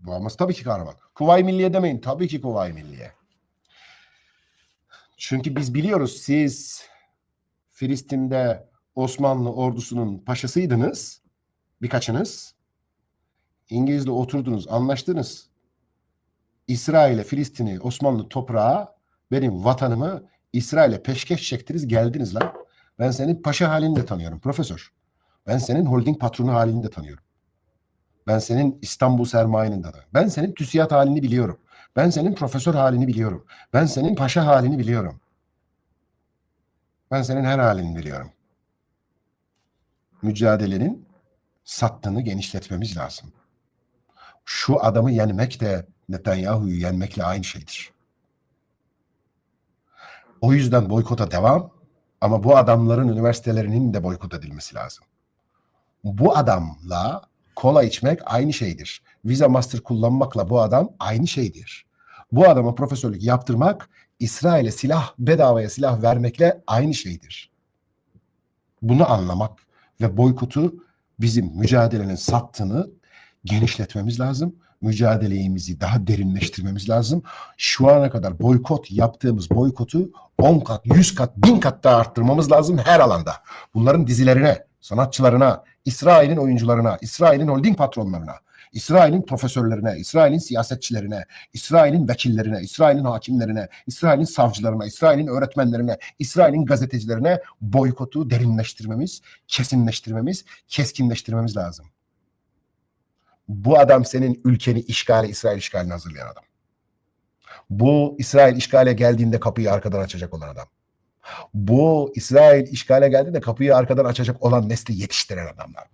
Babamız tabii ki kahraman. Kuvayi Milliye demeyin. Tabii ki Kuvayi Milliye. Çünkü biz biliyoruz siz Filistin'de Osmanlı ordusunun paşasıydınız. Birkaçınız. İngiliz'le oturdunuz, anlaştınız. İsrail'e, Filistin'i, Osmanlı toprağı, benim vatanımı İsrail'e peşkeş çektiniz, geldiniz lan. Ben senin paşa halini de tanıyorum profesör. Ben senin holding patronu halini de tanıyorum. Ben senin İstanbul sermayeni de tanıyorum. Ben senin TÜSİAD halini biliyorum. Ben senin profesör halini biliyorum. Ben senin paşa halini biliyorum. Ben senin her halini biliyorum. Mücadelenin sattığını genişletmemiz lazım. Şu adamı yenmek de Netanyahu'yu yenmekle aynı şeydir. O yüzden boykota devam ama bu adamların üniversitelerinin de boykot edilmesi lazım. Bu adamla kola içmek aynı şeydir. Visa Master kullanmakla bu adam aynı şeydir. Bu adama profesörlük yaptırmak İsrail'e silah bedavaya silah vermekle aynı şeydir. Bunu anlamak ve boykotu bizim mücadelenin sattığını genişletmemiz lazım. Mücadelemizi daha derinleştirmemiz lazım. Şu ana kadar boykot yaptığımız boykotu 10 kat, 100 kat, 1000 kat daha arttırmamız lazım her alanda. Bunların dizilerine, sanatçılarına, İsrail'in oyuncularına, İsrail'in holding patronlarına, İsrail'in profesörlerine, İsrail'in siyasetçilerine, İsrail'in vekillerine, İsrail'in hakimlerine, İsrail'in savcılarına, İsrail'in öğretmenlerine, İsrail'in gazetecilerine boykotu derinleştirmemiz, kesinleştirmemiz, keskinleştirmemiz lazım. Bu adam senin ülkeni işgale, İsrail işgaline hazırlayan adam. Bu İsrail işgale geldiğinde kapıyı arkadan açacak olan adam. Bu İsrail işgale geldiğinde kapıyı arkadan açacak olan nesli yetiştiren adamlar.